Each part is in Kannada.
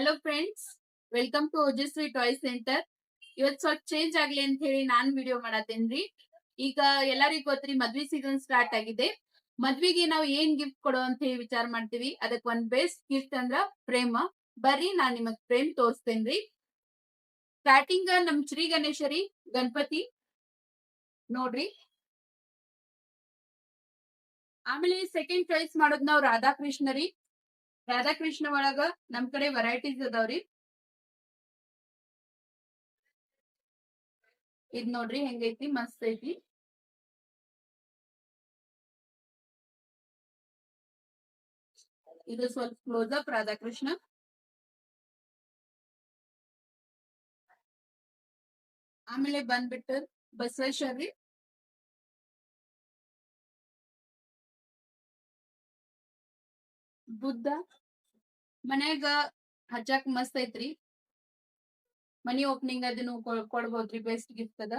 Hello friends welcome to Ojaswi toy centre ಇವತ್ ಸ್ವಲ್ಪ ಚೇಂಜ್ ಆಗ್ಲಿ ಅಂತ ಹೇಳಿ ನಾನ್ ವಿಡಿಯೋ ಮಾಡತ್ತೇನ್ರಿ. ಈಗ ಎಲ್ಲರಿಗೂ ಗೊತ್ತ್ರಿ, ಮದ್ವಿ ಸೀಸನ್ ಸ್ಟಾರ್ಟ್ ಆಗಿದೆ. ಮದ್ವಿಗೆ ನಾವು ಏನ್ ಗಿಫ್ಟ್ ಕೊಡೋ ಅಂತ ಹೇಳಿ ವಿಚಾರ ಮಾಡ್ತೀವಿ. ಅದಕ್ ಒಂದ್ ಬೆಸ್ಟ್ ಗಿಫ್ಟ್ ಅಂದ್ರ ಪ್ರೇಮ. ಬರ್ರಿ, ನಾನ್ ನಿಮಗ್ ಪ್ರೇಮ್ ತೋರಿಸ್ತೇನ್ರಿ. ಸ್ಟಾರ್ಟಿಂಗ್ ನಮ್ ಶ್ರೀ ಗಣೇಶರಿ, ಗಣಪತಿ. ನೋಡ್ರಿ. ಆಮೇಲೆ ಸೆಕೆಂಡ್ ಚಾಯ್ಸ್ ಮಾಡೋದ್ ನಾವ್ ರಾಧಾಕೃಷ್ಣ ರೀ ರಾಧಾಕೃಷ್ಣ ಒಳಗ ನಮ್ ಕಡೆ ವೆರೈಟೀಸ್ ಅದಾವ್ರಿ. ಇದ್ ನೋಡ್ರಿ ಹೆಂಗೈತಿ, ಮಸ್ತ್ ಐತಿ. ಇದು ಸ್ವಲ್ಪ ಕ್ಲೋಸ್ ಅಪ್ ರಾಧಾಕೃಷ್ಣ. ಆಮೇಲೆ ಬಂದ್ಬಿಟ್ಟು ಬಸವೇಶ್ವರ ಬುದ್ಧ. ಮನ್ಯಾಗ ಹಚ್ಚಾಕ ಮಸ್ತ್ ಐತ್ರಿ. ಮನಿ ಓಪನಿಂಗ್ ಅದನ್ನು ಕೊಡ್ಬೋದ್ರಿ ಬೆಸ್ಟ್ ಗಿಫ್ಟ್ ಅದ.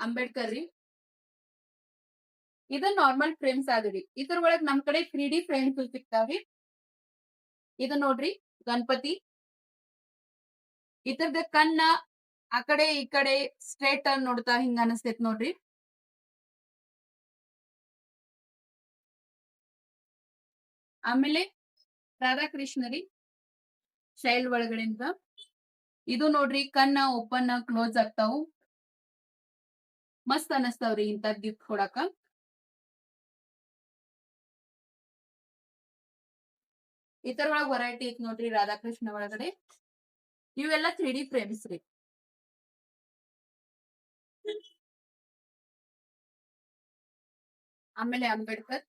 ಅಂಬೇಡ್ಕರ್ ರೀ. ಇದು ನಾರ್ಮಲ್ ಫ್ರೇಮ್ಸ್ ಆದ್ರಿ ಇದ್ರ ಒಳಗ್ ನಮ್ ಕಡೆ ತ್ರೀ ಡಿ ಫ್ರೇಮ್ಸ್ ಸಿಗ್ತಾವ್ರಿ. ಇದು ನೋಡ್ರಿ ಗಣಪತಿ. ಇದ್ರದ ಕಣ್ಣ ಆ ಕಡೆ ಈ ಕಡೆ ಸ್ಟ್ರೇಟ್ ನೋಡ್ತಾ ಹಿಂಗ ಅನಸ್ತೈತ್ ನೋಡ್ರಿ. ಆಮೇಲೆ ರಾಧಾಕೃಷ್ಣ ರೀ ಶೈಲ್ ಒಳಗಡೆಯಿಂದ. ಇದು ನೋಡ್ರಿ ಕಣ್ಣ ಓಪನ್ ಕ್ಲೋಸ್ ಆಗ್ತಾವು. ಮಸ್ತ್ ಅನಸ್ತಾವ್ರಿ ಇಂತ ಗಿಫ್ಟ್ ಕೊಡಾಕ. ತರ ಒಳಗ್ ವೆರೈಟಿ ಐತ್ ನೋಡ್ರಿ ರಾಧಾಕೃಷ್ಣ ಒಳಗಡೆ. ಇವೆಲ್ಲ ತ್ರೀ ಡಿ ಫ್ರೇಮ್ಸ್ ರೀ. ಆಮೇಲೆ ಅಂಬೇಡ್ಕರ್.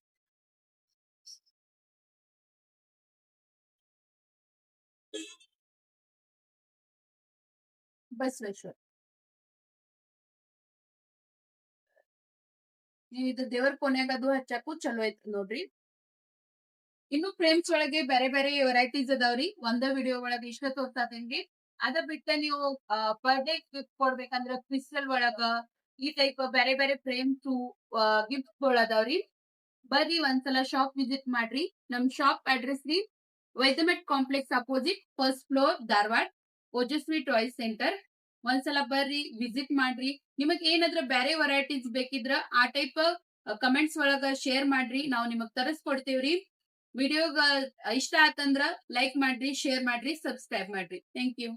ಬಸವೇಶ್ವರ್ ನೀವ್ ಇದು ದೇವರ ಕೊನೆಯಾಗ ಅದು ಹಚ್ಚಾಕು ಚಲೋ ಐತ್ ನೋಡ್ರಿ. ಇನ್ನು ಫ್ರೇಮ್ಸ್ ಒಳಗೆ ಬೇರೆ ಬೇರೆ ವೆರೈಟೀಸ್ ಅದಾವ್ರಿ. ಒಂದ ವಿಡಿಯೋ ಒಳಗೆ ಇಷ್ಟ ತೋರ್ಸಾತೇನ್ರಿ ಅದ ಬಿಟ್ಟ ನೀವು ಪರ್ ಡೇ ಗಿಫ್ಟ್ ಕೊಡ್ಬೇಕಂದ್ರ ಕ್ರಿಸ್ಟಲ್ ಒಳಗ, ಈ ಟೈಪ್ ಬೇರೆ ಬೇರೆ ಫ್ರೇಮ್ಸ್ ಗಿಫ್ಟ್ಗಳು ಅದಾವ್ರಿ. ಬರ್ರಿ ಒಂದ್ಸಲ ಶಾಪ್ ವಿಸಿಟ್ ಮಾಡ್ರಿ. ನಮ್ ಶಾಪ್ ಅಡ್ರೆಸ್ ರೀ ವೈದ್ಯಮೆಟ್ complex opposite first floor Dharwad Ojaswi toy centre ಒಂದ್ಸಲ ಬರ್ರಿ ವಿಸಿಟ್ ಮಾಡ್ರಿ. ನಿಮಗೆ ಏನಾದ್ರ ಬೇರೆ ವೆರೈಟೀಸ್ ಬೇಕಿದ್ರ ಆ ಟೈಪ್ ಕಮೆಂಟ್ಸ್ ಒಳಗ ಶೇರ್ ಮಾಡ್ರಿ. ನಾವು ನಿಮಗ್ ತರಿಸ್ಕೊಡ್ತೀವ್ರಿ. ವಿಡಿಯೋಗ ಇಷ್ಟ ಆತಂದ್ರ ಲೈಕ್ ಮಾಡ್ರಿ ಶೇರ್ ಮಾಡ್ರಿ ಸಬ್ಸ್ಕ್ರೈಬ್ ಮಾಡ್ರಿ. Thank you